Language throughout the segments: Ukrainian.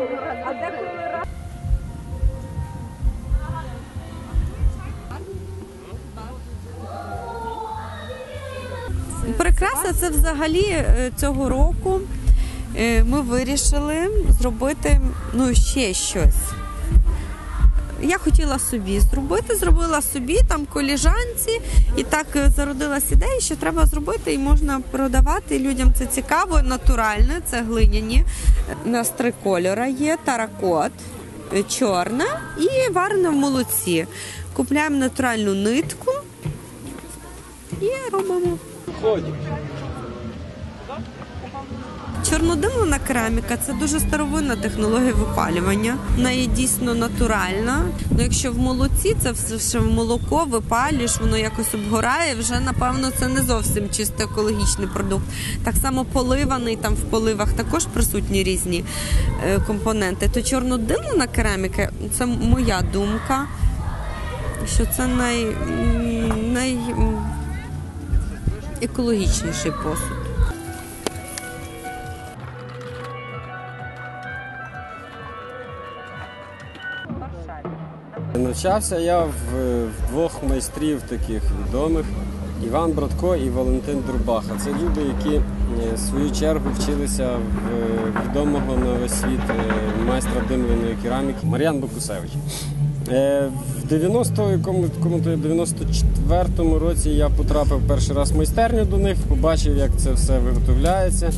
А деколи раз. Прикраса це взагалі е, цього року е, ми вирішили зробити ну, ще щось. Я хотіла собі зробити, зробила собі там коліжанці, і так е, зародилась ідея, що треба зробити і можна продавати. Людям це цікаво, натуральне, це глиняні. У нас три кольора є: таракот, е, чорна і варена в молоці. Купляємо натуральну нитку і робимо. Чорнодимлена кераміка це дуже старовинна технологія випалювання. Вона є дійсно натуральна. Ну, якщо в молоці це все ще в молоко випалюєш, воно якось обгорає. Вже напевно це не зовсім чисто екологічний продукт. Так само поливаний там в поливах також присутні різні е, компоненти. То чорнодимлена кераміка це моя думка, що це най, м, най екологічніший посуд. Навчався я в, в двох майстрів таких відомих Іван Братко і Валентин Дурбаха. Це люди, які е, в свою чергу вчилися в відомого на весь світ е, майстра димленої кераміки Мар'ян Бакусевич. Е, В 90 якому, якому то 94-му році я потрапив перший раз в майстерню до них, побачив, як це все виготовляється.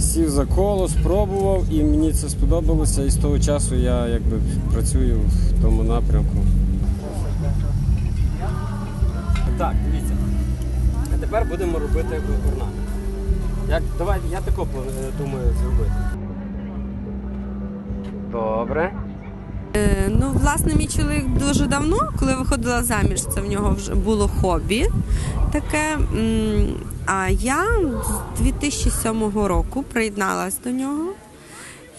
Сів за коло, спробував, і мені це сподобалося. І з того часу я якби працюю в тому напрямку. Так, дивіться. А тепер будемо робити орнамент. Як, давай, я тако е, думаю зробити. Добре. Е, Ну, власне, мій чоловік дуже давно, коли виходила заміж, це в нього вже було хобі таке. А я з 2007 року приєдналась до нього.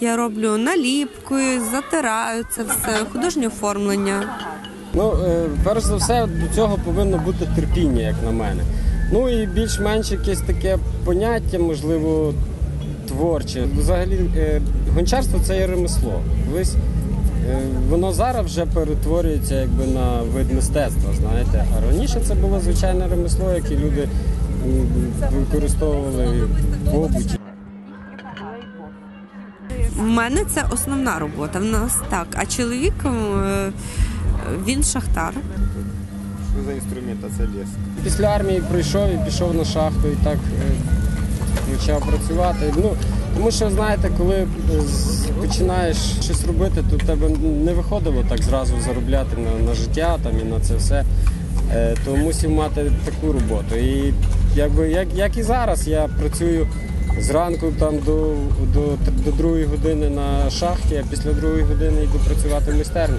Я роблю наліпкою, затираю це все, художнє оформлення. Ну, е, перш за все, до цього повинно бути терпіння, як на мене. Ну і більш-менш якесь таке поняття, можливо, творче. Взагалі, е, гончарство це є ремесло. Колись воно зараз вже перетворюється якби на вид мистецтва, знаєте. А раніше це було звичайне ремесло, яке люди використовували в побуті. У мене це основна робота. В нас так. А чоловік е, він шахтар. Що за інструмент, а це ліс? Після армії прийшов і пішов на шахту і так е, почав працювати. Ну, тому що, знаєте, коли е, починаєш щось робити, то в тебе не виходило так зразу заробляти на, на життя там, і на це все. Е, то мусив мати таку роботу. І якби, як, як і зараз, я працюю зранку там, до, до, до другої години на шахті, а після другої години йду працювати в майстерні.